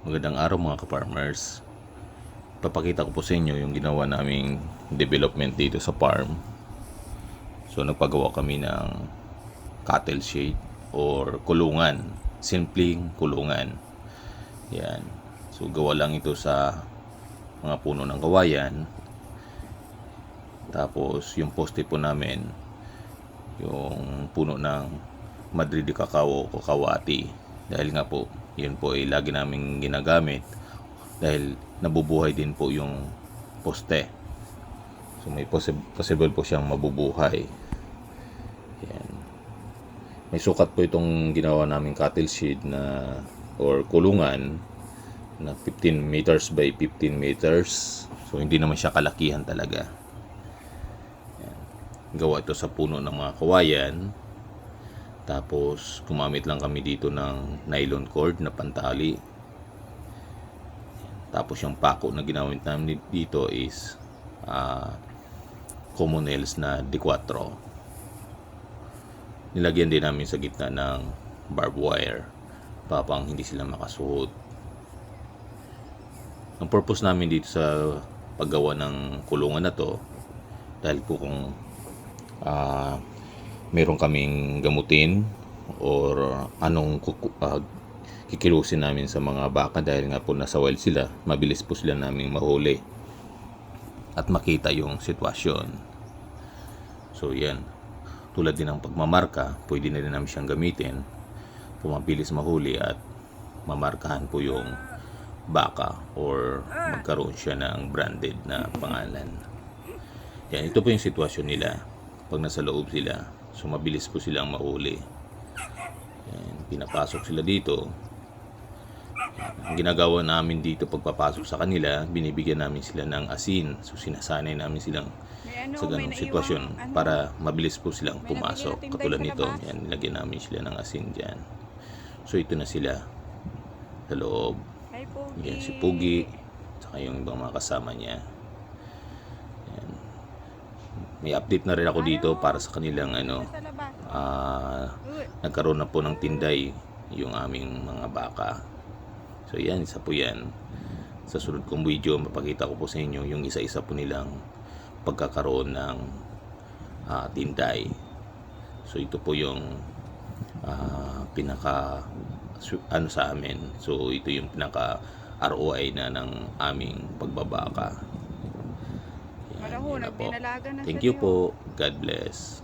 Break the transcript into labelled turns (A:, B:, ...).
A: Magandang araw mga ka-farmers. Papakita ko po sa inyo yung ginawa naming development dito sa farm. So nagpagawa kami ng cattle shade or kulungan. Simpleng kulungan. Yan. So gawa lang ito sa mga puno ng kawayan. Tapos yung poste po namin yung puno ng Madrid de Cacao o Kakawati. Dahil nga po, yun po ay lagi naming ginagamit dahil nabubuhay din po yung poste. So may possi- possible po siyang mabubuhay. Yan. May sukat po itong ginawa naming cattle shed na or kulungan na 15 meters by 15 meters. So hindi naman siya kalakihan talaga. Yan. Gawa ito sa puno ng mga kawayan. Tapos gumamit lang kami dito ng nylon cord na pantali. Tapos yung pako na ginamit namin dito is ah Comonels na D4. Nilagyan din namin sa gitna ng barbed wire papang hindi sila makasuot. Ang purpose namin dito sa paggawa ng kulungan na to dahil po kung ah meron kaming gamutin or anong ah, kikilusin namin sa mga baka dahil nga po nasa wild sila, mabilis po sila naming mahuli at makita yung sitwasyon. So yan, tulad din ng pagmamarka, pwede na rin namin siyang gamitin pumabilis mahuli at mamarkahan po yung baka or magkaroon siya ng branded na pangalan. Yan, ito po yung sitwasyon nila pag nasa loob sila. So mabilis po silang mahuli. Yan, pinapasok sila dito. Ang ginagawa namin dito pagpapasok sa kanila, binibigyan namin sila ng asin. So sinasanay namin silang
B: ano,
A: sa ganong sitwasyon
B: ano.
A: para mabilis po silang pumasok. Katulad nito, yan, nilagyan namin sila ng asin dyan. So ito na sila sa loob.
B: Ay, Pogi.
A: Yan si Pugi, saka yung ibang mga kasama niya. May update na rin ako dito para sa kanilang ano,
B: Uy,
A: nagkaroon na po ng tinday yung aming mga baka. So yan, isa po yan. Sa sunod kong video, mapakita ko po sa inyo yung isa-isa po nilang pagkakaroon ng ah, tinday. So ito po yung ah, pinaka ano sa amin. So ito yung pinaka ROI na ng aming pagbabaka. Na po.
B: nagdinalaga na
A: Thank you po. God bless.